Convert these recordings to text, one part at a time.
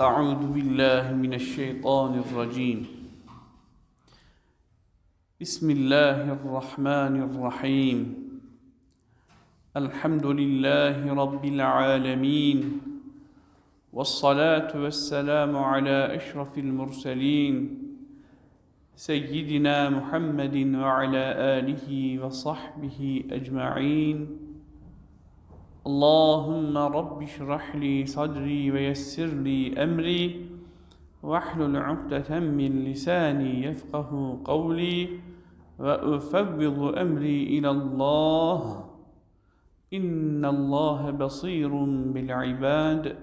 أعوذ بالله من الشيطان الرجيم. بسم الله الرحمن الرحيم. الحمد لله رب العالمين والصلاة والسلام على أشرف المرسلين سيدنا محمد وعلى آله وصحبه أجمعين. اللهم رب اشرح لي صدري ويسر لي أمري واحلل عقدة من لساني يفقه قولي وأفوض أمري إلى الله. إن الله بصير بالعباد.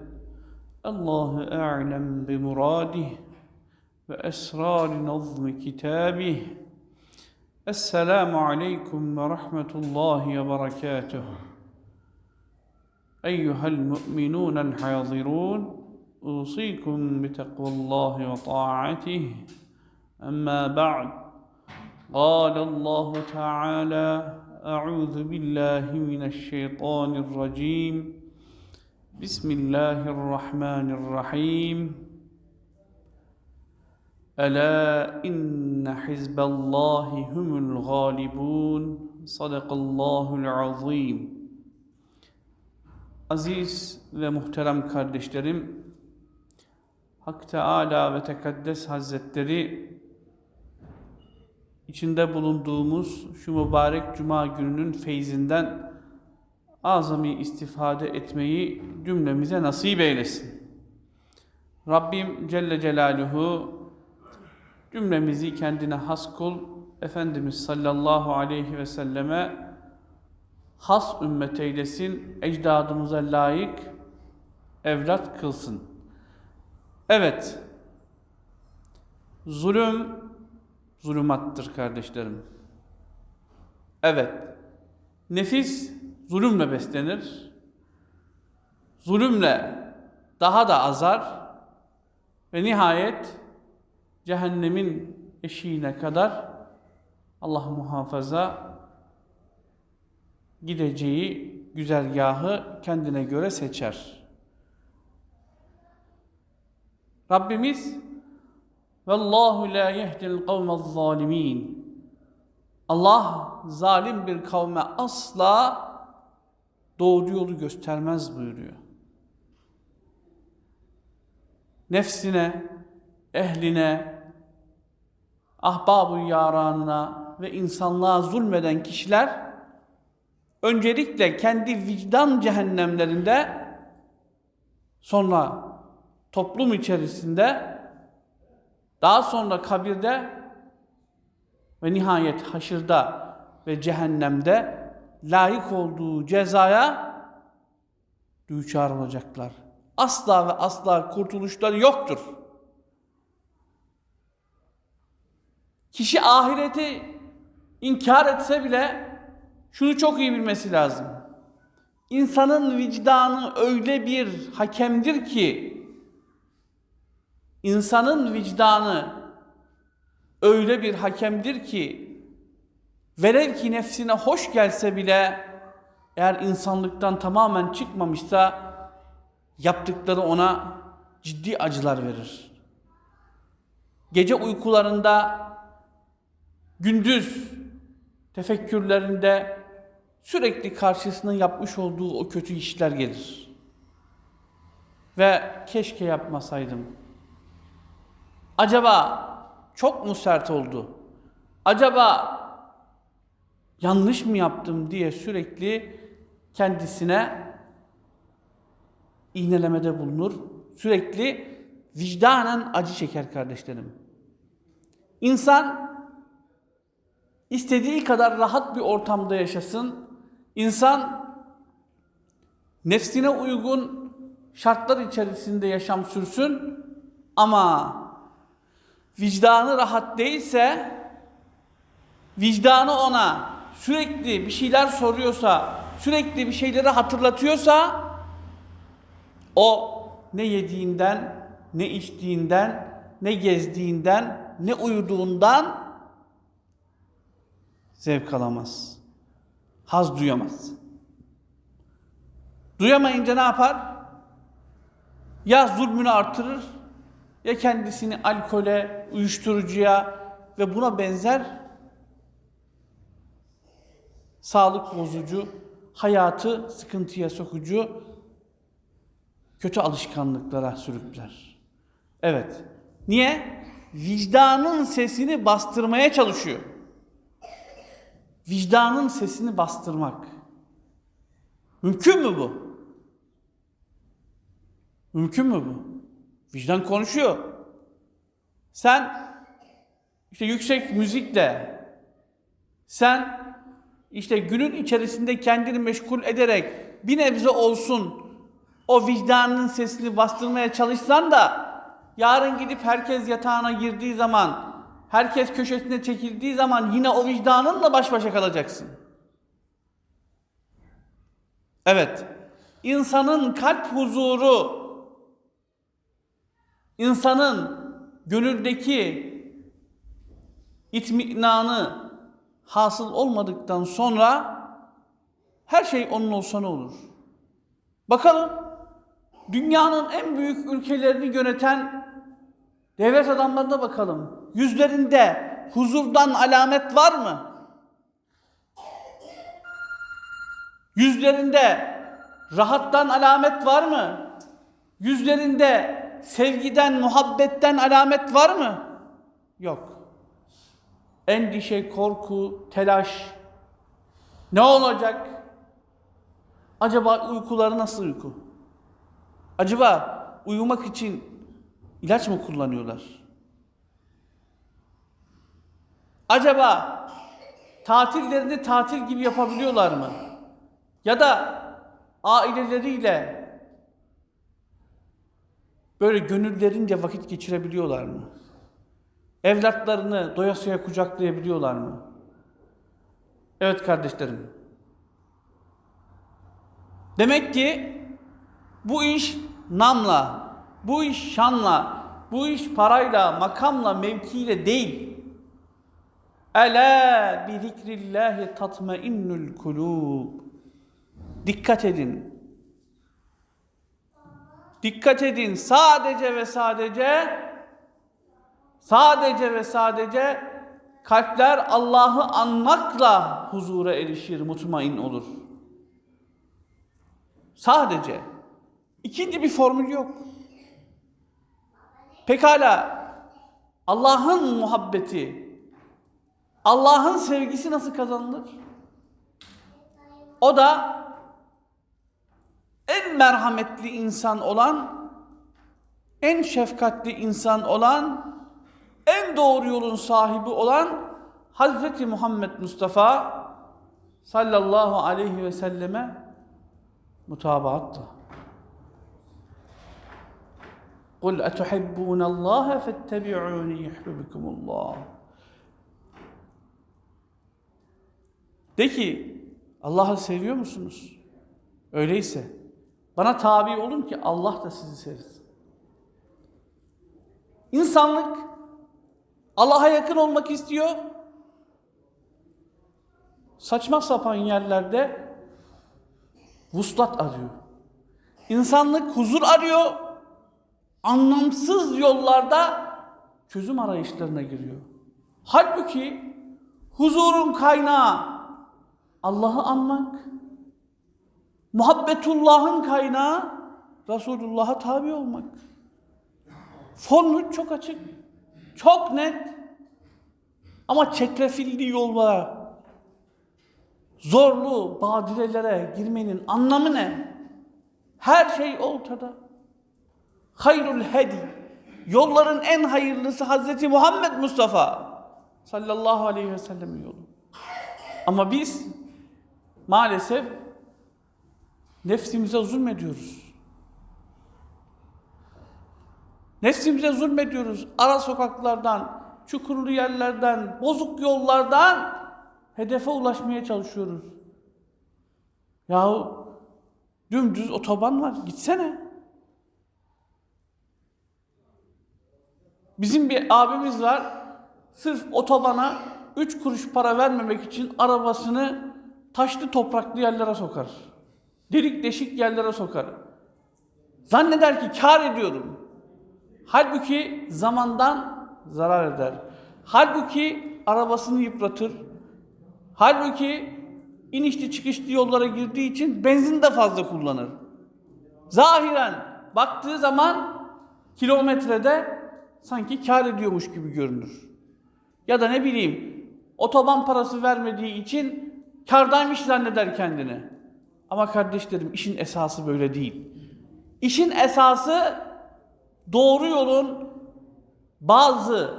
الله أعلم بمراده وأسرار نظم كتابه. السلام عليكم ورحمة الله وبركاته. أيها المؤمنون الحاضرون أوصيكم بتقوى الله وطاعته. أما بعد قال الله تعالى أعوذ بالله من الشيطان الرجيم. بسم الله الرحمن الرحيم. ألا إن حزب الله هم الغالبون. صدق الله العظيم. Aziz ve muhterem kardeşlerim, Hak Teala ve Tekaddes Hazretleri içinde bulunduğumuz şu mübarek cuma gününün feyzinden azami istifade etmeyi cümlemize nasip eylesin. Rabbim Celle Celaluhu cümlemizi kendine has kul Efendimiz sallallahu aleyhi ve selleme has ümmet eylesin, ecdadımıza layık evlat kılsın. Evet, zulüm zulümattır kardeşlerim. Evet, nefis zulümle beslenir, zulümle daha da azar ve nihayet cehennemin eşiğine kadar Allah muhafaza gideceği güzergahı kendine göre seçer. Rabbimiz Vallahu la yehdil kavmez zalimin. Allah zalim bir kavme asla doğru yolu göstermez buyuruyor. Nefsine, ehline, ahbab-ı yaranına ve insanlığa zulmeden kişiler öncelikle kendi vicdan cehennemlerinde sonra toplum içerisinde daha sonra kabirde ve nihayet haşırda ve cehennemde layık olduğu cezaya düçar olacaklar. Asla ve asla kurtuluşları yoktur. Kişi ahireti inkar etse bile şunu çok iyi bilmesi lazım. İnsanın vicdanı öyle bir hakemdir ki insanın vicdanı öyle bir hakemdir ki velev ki nefsine hoş gelse bile eğer insanlıktan tamamen çıkmamışsa yaptıkları ona ciddi acılar verir. Gece uykularında gündüz tefekkürlerinde sürekli karşısına yapmış olduğu o kötü işler gelir. Ve keşke yapmasaydım. Acaba çok mu sert oldu? Acaba yanlış mı yaptım diye sürekli kendisine iğnelemede bulunur. Sürekli vicdanen acı çeker kardeşlerim. İnsan istediği kadar rahat bir ortamda yaşasın. İnsan nefsine uygun şartlar içerisinde yaşam sürsün ama vicdanı rahat değilse vicdanı ona sürekli bir şeyler soruyorsa, sürekli bir şeyleri hatırlatıyorsa o ne yediğinden, ne içtiğinden, ne gezdiğinden, ne uyuduğundan zevk alamaz. Haz duyamaz. Duyamayınca ne yapar? ya zulmünü artırır ya kendisini alkole, uyuşturucuya ve buna benzer sağlık bozucu, hayatı sıkıntıya sokucu kötü alışkanlıklara sürükler. Evet. Niye? Vicdanın sesini bastırmaya çalışıyor. Vicdanın sesini bastırmak. Mümkün mü bu? Mümkün mü bu? Vicdan konuşuyor. Sen işte yüksek müzikle sen işte günün içerisinde kendini meşgul ederek bir nebze olsun o vicdanın sesini bastırmaya çalışsan da yarın gidip herkes yatağına girdiği zaman herkes köşesine çekildiği zaman yine o vicdanınla baş başa kalacaksın. Evet. insanın kalp huzuru insanın gönüldeki itminanı hasıl olmadıktan sonra her şey onun olsa ne olur? Bakalım dünyanın en büyük ülkelerini yöneten devlet adamlarına bakalım. Yüzlerinde huzurdan alamet var mı? Yüzlerinde rahattan alamet var mı? Yüzlerinde sevgiden, muhabbetten alamet var mı? Yok. Endişe, korku, telaş. Ne olacak? Acaba uykuları nasıl uyku? Acaba uyumak için ilaç mı kullanıyorlar? Acaba tatillerini tatil gibi yapabiliyorlar mı? Ya da aileleriyle böyle gönüllerince vakit geçirebiliyorlar mı? Evlatlarını doyasıya kucaklayabiliyorlar mı? Evet kardeşlerim. Demek ki bu iş namla, bu iş şanla, bu iş parayla, makamla, mevkiyle değil. Ela bi zikrillahi tatmainnul kulub. Dikkat edin. Dikkat edin. Sadece ve sadece sadece ve sadece kalpler Allah'ı anmakla huzura erişir, mutmain olur. Sadece. İkinci bir formül yok. Pekala Allah'ın muhabbeti, Allah'ın sevgisi nasıl kazanılır? O da en merhametli insan olan, en şefkatli insan olan, en doğru yolun sahibi olan Hazreti Muhammed Mustafa sallallahu aleyhi ve selleme mutabaattır. قُلْ أَتُحِبُّونَ اللّٰهَ فَاتَّبِعُونِ يُحْبِبِكُمُ اللّٰهِ De ki Allah'ı seviyor musunuz? Öyleyse bana tabi olun ki Allah da sizi sevsin. İnsanlık Allah'a yakın olmak istiyor. Saçma sapan yerlerde vuslat arıyor. İnsanlık huzur arıyor. Anlamsız yollarda çözüm arayışlarına giriyor. Halbuki huzurun kaynağı Allah'ı anmak. Muhabbetullah'ın kaynağı Resulullah'a tabi olmak. Formül çok açık. Çok net. Ama çetrefilli yollara, zorlu badirelere girmenin anlamı ne? Her şey ortada. Hayrul hedi. Yolların en hayırlısı Hazreti Muhammed Mustafa sallallahu aleyhi ve sellem'in yolu. Ama biz maalesef nefsimize zulmediyoruz. Nefsimize zulmediyoruz. Ara sokaklardan, çukurlu yerlerden, bozuk yollardan hedefe ulaşmaya çalışıyoruz. Yahu dümdüz otoban var. Gitsene. Bizim bir abimiz var. Sırf otobana üç kuruş para vermemek için arabasını taşlı topraklı yerlere sokar. Delik deşik yerlere sokar. Zanneder ki kar ediyorum. Halbuki zamandan zarar eder. Halbuki arabasını yıpratır. Halbuki inişli çıkışlı yollara girdiği için benzin de fazla kullanır. Zahiren baktığı zaman kilometrede sanki kar ediyormuş gibi görünür. Ya da ne bileyim otoban parası vermediği için kardaymış zanneder kendini. Ama kardeşlerim işin esası böyle değil. İşin esası doğru yolun bazı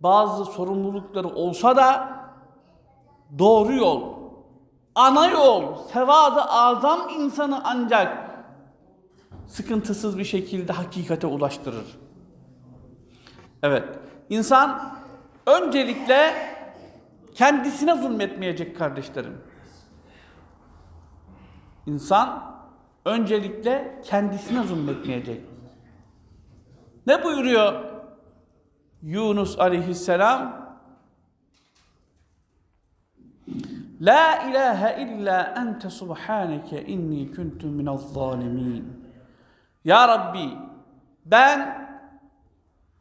bazı sorumlulukları olsa da doğru yol, ana yol, sevadı azam insanı ancak sıkıntısız bir şekilde hakikate ulaştırır. Evet, insan öncelikle kendisine zulmetmeyecek kardeşlerim. İnsan öncelikle kendisine zulmetmeyecek. Ne buyuruyor Yunus aleyhisselam? La ilahe illa ente subhaneke inni kuntu minez zalimin. Ya Rabbi ben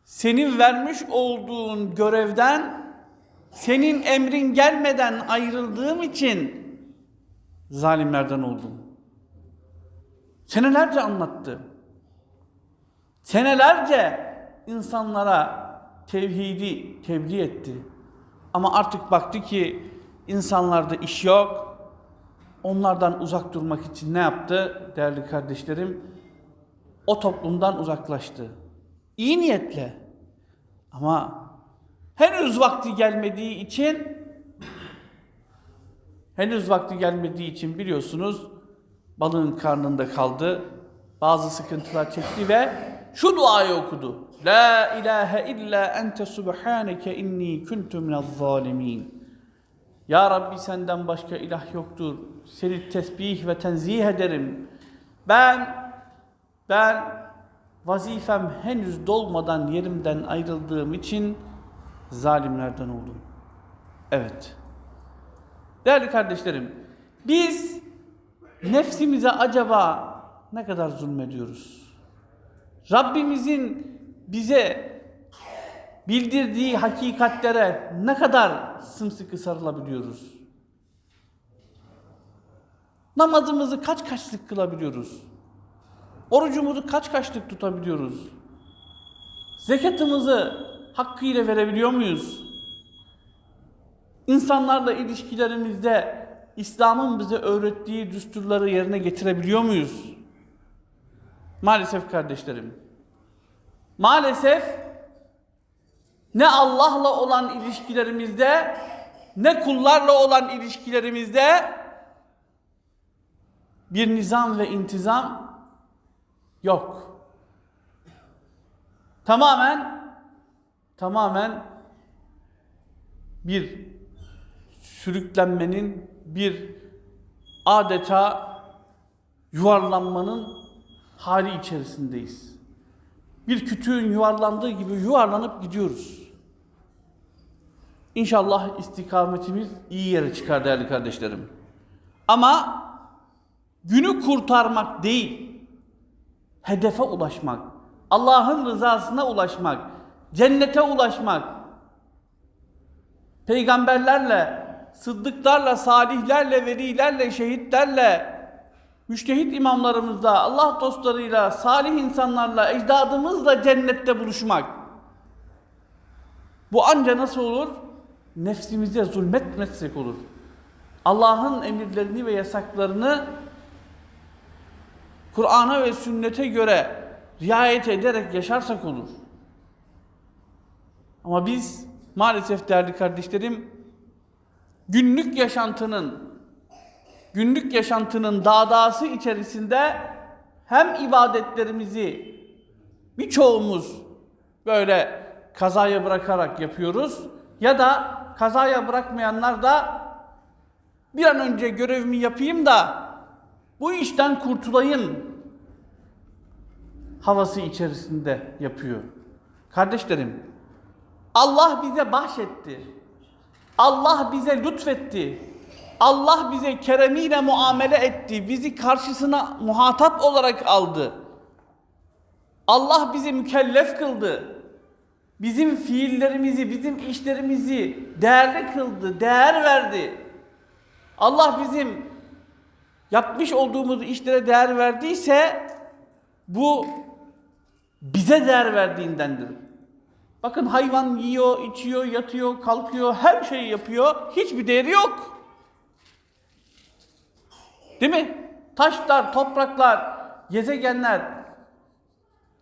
senin vermiş olduğun görevden senin emrin gelmeden ayrıldığım için zalimlerden oldum. Senelerce anlattı. Senelerce insanlara tevhidi tebliğ etti. Ama artık baktı ki insanlarda iş yok. Onlardan uzak durmak için ne yaptı değerli kardeşlerim? O toplumdan uzaklaştı. İyi niyetle. Ama henüz vakti gelmediği için henüz vakti gelmediği için biliyorsunuz balığın karnında kaldı. Bazı sıkıntılar çekti ve şu duayı okudu. La ilahe illa ente subhaneke inni kuntu minez zalimin. Ya Rabbi senden başka ilah yoktur. Seni tesbih ve tenzih ederim. Ben ben vazifem henüz dolmadan yerimden ayrıldığım için zalimlerden oldum. Evet. Değerli kardeşlerim, biz nefsimize acaba ne kadar zulmediyoruz? Rabbimizin bize bildirdiği hakikatlere ne kadar sımsıkı sarılabiliyoruz? Namazımızı kaç kaçlık kılabiliyoruz? Orucumuzu kaç kaçlık tutabiliyoruz? Zekatımızı hakkıyla verebiliyor muyuz? İnsanlarla ilişkilerimizde İslam'ın bize öğrettiği düsturları yerine getirebiliyor muyuz? Maalesef kardeşlerim. Maalesef ne Allah'la olan ilişkilerimizde ne kullarla olan ilişkilerimizde bir nizam ve intizam yok. Tamamen tamamen bir sürüklenmenin bir adeta yuvarlanmanın hali içerisindeyiz. Bir kütüğün yuvarlandığı gibi yuvarlanıp gidiyoruz. İnşallah istikametimiz iyi yere çıkar değerli kardeşlerim. Ama günü kurtarmak değil, hedefe ulaşmak, Allah'ın rızasına ulaşmak, cennete ulaşmak, peygamberlerle, sıddıklarla, salihlerle, velilerle, şehitlerle, müştehit imamlarımızla, Allah dostlarıyla, salih insanlarla, ecdadımızla cennette buluşmak. Bu anca nasıl olur? Nefsimize zulmetmezsek olur. Allah'ın emirlerini ve yasaklarını Kur'an'a ve sünnete göre riayet ederek yaşarsak olur. Ama biz maalesef değerli kardeşlerim günlük yaşantının günlük yaşantının dağdası içerisinde hem ibadetlerimizi birçoğumuz böyle kazaya bırakarak yapıyoruz ya da kazaya bırakmayanlar da bir an önce görevimi yapayım da bu işten kurtulayım havası içerisinde yapıyor. Kardeşlerim, Allah bize bahşetti. Allah bize lütfetti. Allah bize keremiyle muamele etti. Bizi karşısına muhatap olarak aldı. Allah bizi mükellef kıldı. Bizim fiillerimizi, bizim işlerimizi değerli kıldı, değer verdi. Allah bizim yapmış olduğumuz işlere değer verdiyse bu bize değer verdiğindendir. Bakın hayvan yiyor, içiyor, yatıyor, kalkıyor, her şeyi yapıyor. Hiçbir değeri yok. Değil mi? Taşlar, topraklar, gezegenler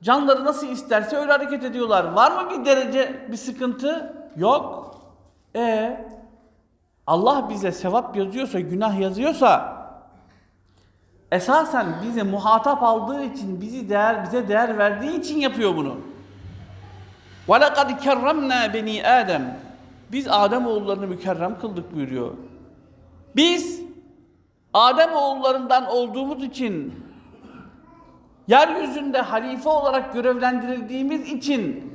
canları nasıl isterse öyle hareket ediyorlar. Var mı bir derece, bir sıkıntı? Yok. E Allah bize sevap yazıyorsa, günah yazıyorsa esasen bize muhatap aldığı için, bizi değer bize değer verdiği için yapıyor bunu. وَلَقَدْ كَرَّمْنَا بَنِي Adem. Biz Adem oğullarını mükerrem kıldık buyuruyor. Biz Adem oğullarından olduğumuz için yeryüzünde halife olarak görevlendirildiğimiz için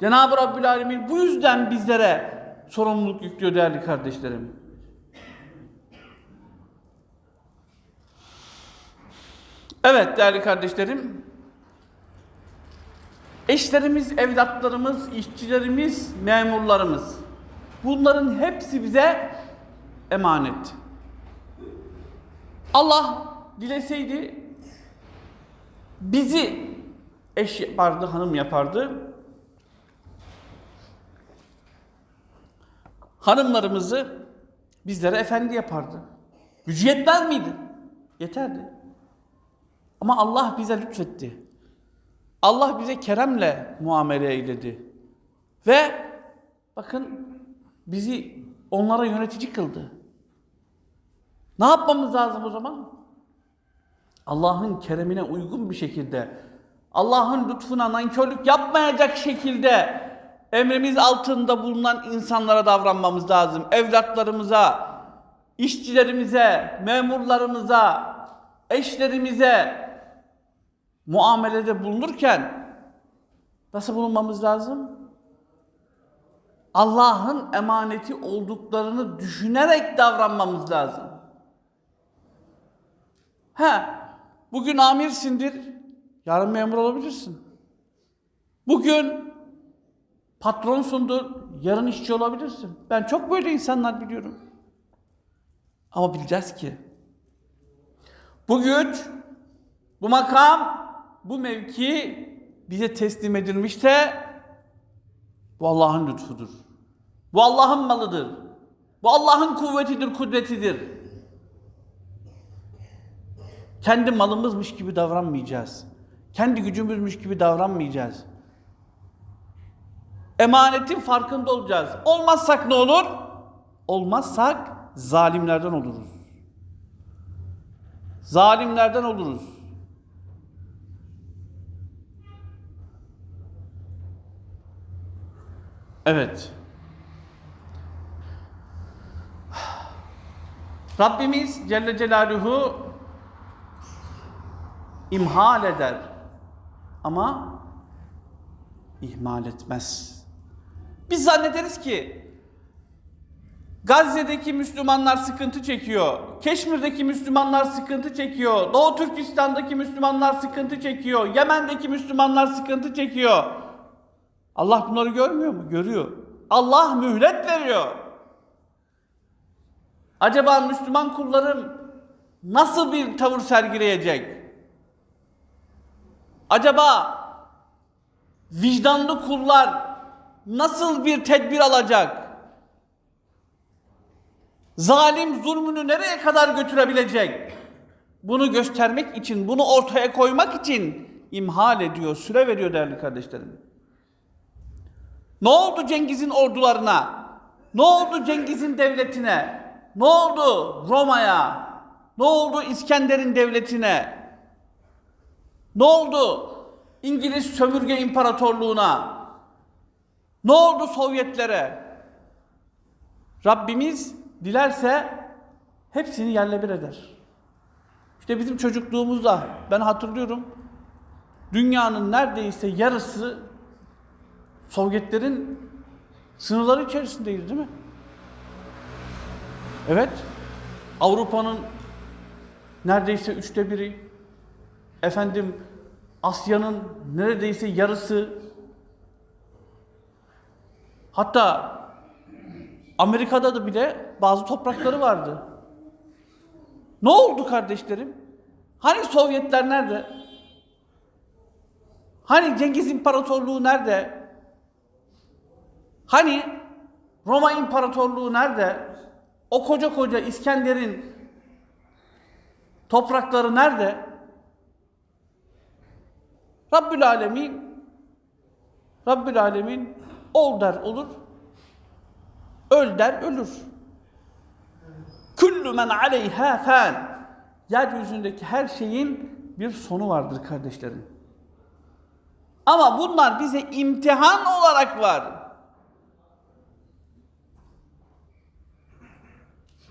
Cenab-ı Rabbül Alemin bu yüzden bizlere sorumluluk yüklüyor değerli kardeşlerim. Evet değerli kardeşlerim, eşlerimiz, evlatlarımız, işçilerimiz, memurlarımız bunların hepsi bize emanet. Allah dileseydi bizi eş yapardı, hanım yapardı. Hanımlarımızı bizlere efendi yapardı. Gücü yetmez miydi? Yeterdi. Ama Allah bize lütfetti. Allah bize keremle muamele eyledi. Ve bakın bizi onlara yönetici kıldı. Ne yapmamız lazım o zaman? Allah'ın keremine uygun bir şekilde, Allah'ın lütfuna nankörlük yapmayacak şekilde emrimiz altında bulunan insanlara davranmamız lazım. Evlatlarımıza, işçilerimize, memurlarımıza, eşlerimize muamelede bulunurken nasıl bulunmamız lazım? Allah'ın emaneti olduklarını düşünerek davranmamız lazım. He, bugün amirsindir, yarın memur olabilirsin. Bugün patronsundur, yarın işçi olabilirsin. Ben çok böyle insanlar biliyorum. Ama bileceğiz ki bu güç, bu makam, bu mevki bize teslim edilmişse bu Allah'ın lütfudur. Bu Allah'ın malıdır. Bu Allah'ın kuvvetidir, kudretidir. Kendi malımızmış gibi davranmayacağız. Kendi gücümüzmüş gibi davranmayacağız. Emanetin farkında olacağız. Olmazsak ne olur? Olmazsak zalimlerden oluruz. Zalimlerden oluruz. Evet. Rabbimiz Celle Celaluhu imhal eder ama ihmal etmez. Biz zannederiz ki Gazze'deki Müslümanlar sıkıntı çekiyor. Keşmir'deki Müslümanlar sıkıntı çekiyor. Doğu Türkistan'daki Müslümanlar sıkıntı çekiyor. Yemen'deki Müslümanlar sıkıntı çekiyor. Allah bunları görmüyor mu? Görüyor. Allah mühlet veriyor. Acaba Müslüman kullarım nasıl bir tavır sergileyecek? Acaba vicdanlı kullar nasıl bir tedbir alacak? Zalim zulmünü nereye kadar götürebilecek? Bunu göstermek için, bunu ortaya koymak için imhal ediyor, süre veriyor değerli kardeşlerim. Ne oldu Cengiz'in ordularına? Ne oldu Cengiz'in devletine? Ne oldu Roma'ya? Ne oldu İskender'in devletine? Ne oldu İngiliz sömürge imparatorluğuna? Ne oldu Sovyetlere? Rabbimiz dilerse hepsini yerle bir eder. İşte bizim çocukluğumuzda ben hatırlıyorum dünyanın neredeyse yarısı Sovyetlerin sınırları içerisindeydi değil mi? Evet. Avrupa'nın neredeyse üçte biri efendim Asya'nın neredeyse yarısı hatta Amerika'da da bile bazı toprakları vardı. Ne oldu kardeşlerim? Hani Sovyetler nerede? Hani Cengiz İmparatorluğu nerede? Hani Roma İmparatorluğu nerede? O koca koca İskender'in toprakları nerede? Rabbül Alemin Rabbül Alemin ol der olur. Öl der ölür. Küllü men aleyha fan. Yeryüzündeki her şeyin bir sonu vardır kardeşlerim. Ama bunlar bize imtihan olarak var.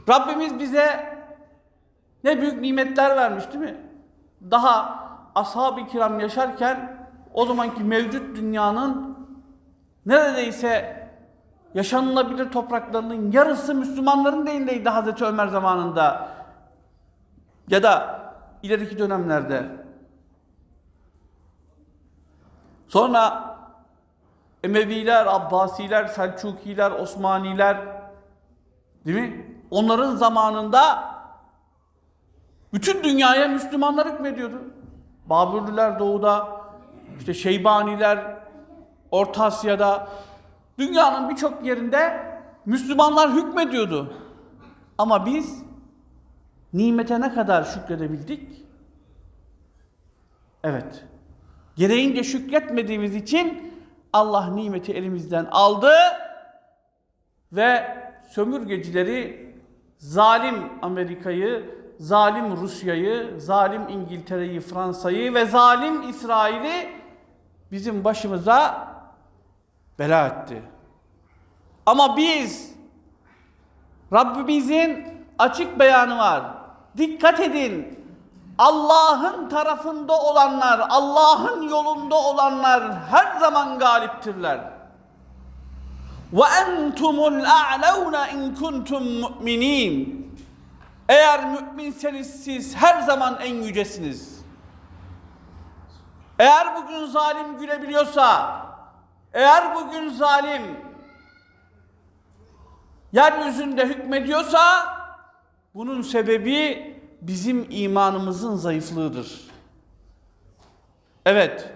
Rabbimiz bize ne büyük nimetler vermiş değil mi? Daha ashab-ı kiram yaşarken o zamanki mevcut dünyanın neredeyse yaşanılabilir topraklarının yarısı Müslümanların elindeydi Hazreti Ömer zamanında. Ya da ileriki dönemlerde. Sonra Emeviler, Abbasiler, Selçukiler, Osmaniler değil mi? Onların zamanında bütün dünyaya Müslümanlar hükmediyordu. Babürlüler doğuda, işte Şeybaniler Orta Asya'da, dünyanın birçok yerinde Müslümanlar hükmediyordu. Ama biz nimete ne kadar şükredebildik? Evet. Gereğince şükretmediğimiz için Allah nimeti elimizden aldı ve sömürgecileri zalim Amerika'yı, zalim Rusya'yı, zalim İngiltere'yi, Fransa'yı ve zalim İsrail'i bizim başımıza bela etti. Ama biz Rabbimizin açık beyanı var. Dikkat edin. Allah'ın tarafında olanlar, Allah'ın yolunda olanlar her zaman galiptirler. Entumul a'launa in kuntum mu'minin. Eğer müminseniz siz her zaman en yücesiniz. Eğer bugün zalim gülebiliyorsa, eğer bugün zalim yeryüzünde hükmediyorsa bunun sebebi bizim imanımızın zayıflığıdır. Evet.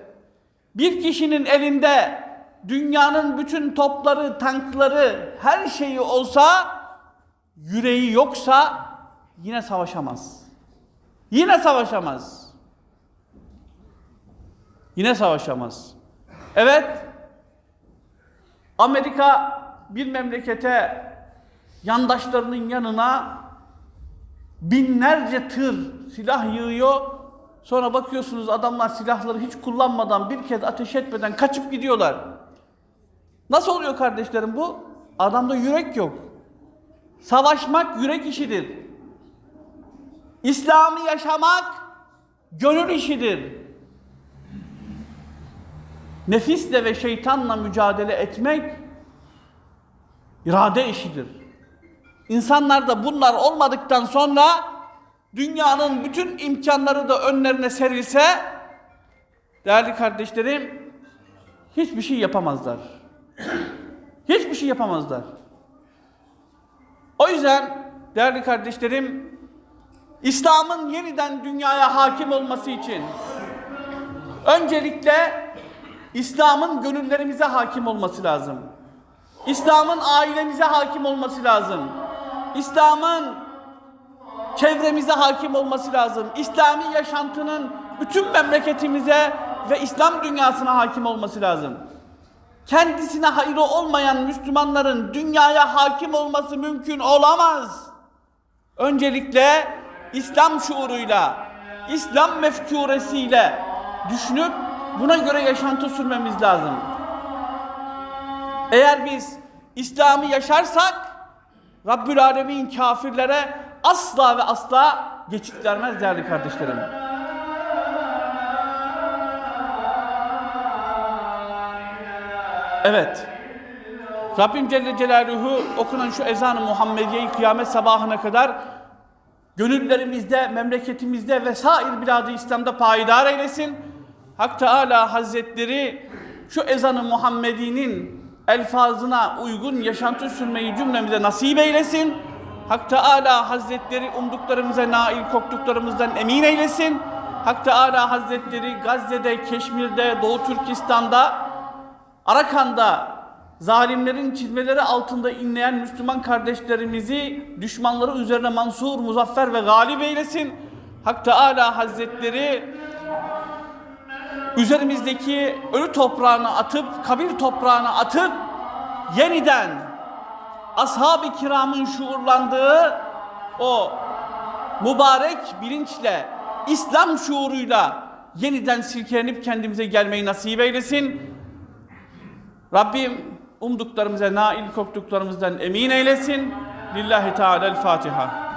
Bir kişinin elinde dünyanın bütün topları, tankları, her şeyi olsa yüreği yoksa yine savaşamaz. Yine savaşamaz. Yine savaşamaz. Evet. Amerika bir memlekete yandaşlarının yanına binlerce tır silah yığıyor. Sonra bakıyorsunuz adamlar silahları hiç kullanmadan bir kez ateş etmeden kaçıp gidiyorlar. Nasıl oluyor kardeşlerim bu? Adamda yürek yok. Savaşmak yürek işidir. İslam'ı yaşamak gönül işidir. Nefisle ve şeytanla mücadele etmek irade işidir. İnsanlarda bunlar olmadıktan sonra dünyanın bütün imkanları da önlerine serilse değerli kardeşlerim hiçbir şey yapamazlar. Hiçbir şey yapamazlar. O yüzden değerli kardeşlerim İslam'ın yeniden dünyaya hakim olması için öncelikle İslam'ın gönüllerimize hakim olması lazım. İslam'ın ailemize hakim olması lazım. İslam'ın çevremize hakim olması lazım. İslami yaşantının bütün memleketimize ve İslam dünyasına hakim olması lazım. Kendisine hayrı olmayan Müslümanların dünyaya hakim olması mümkün olamaz. Öncelikle İslam şuuruyla, İslam mefkuresiyle düşünüp buna göre yaşantı sürmemiz lazım. Eğer biz İslam'ı yaşarsak Rabbül Alemin kafirlere asla ve asla geçit vermez değerli kardeşlerim. Evet. Rabbim Celle Celaluhu okunan şu ezanı Muhammediye'yi kıyamet sabahına kadar gönüllerimizde, memleketimizde ve sair biladı İslam'da payidar eylesin. Hak Teala Hazretleri şu ezanı Muhammedi'nin elfazına uygun yaşantı sürmeyi cümlemize nasip eylesin. Hak Teala Hazretleri umduklarımıza nail korktuklarımızdan emin eylesin. Hak Teala Hazretleri Gazze'de, Keşmir'de, Doğu Türkistan'da, Arakan'da zalimlerin çizmeleri altında inleyen Müslüman kardeşlerimizi düşmanları üzerine mansur, muzaffer ve galip eylesin. Hak Teala Hazretleri üzerimizdeki ölü toprağını atıp, kabir toprağını atıp yeniden ashab-ı kiramın şuurlandığı o mübarek bilinçle, İslam şuuruyla yeniden silkelenip kendimize gelmeyi nasip eylesin. Rabbim umduklarımıza nail korktuklarımızdan emin eylesin. Lillahi Teala'l Fatiha.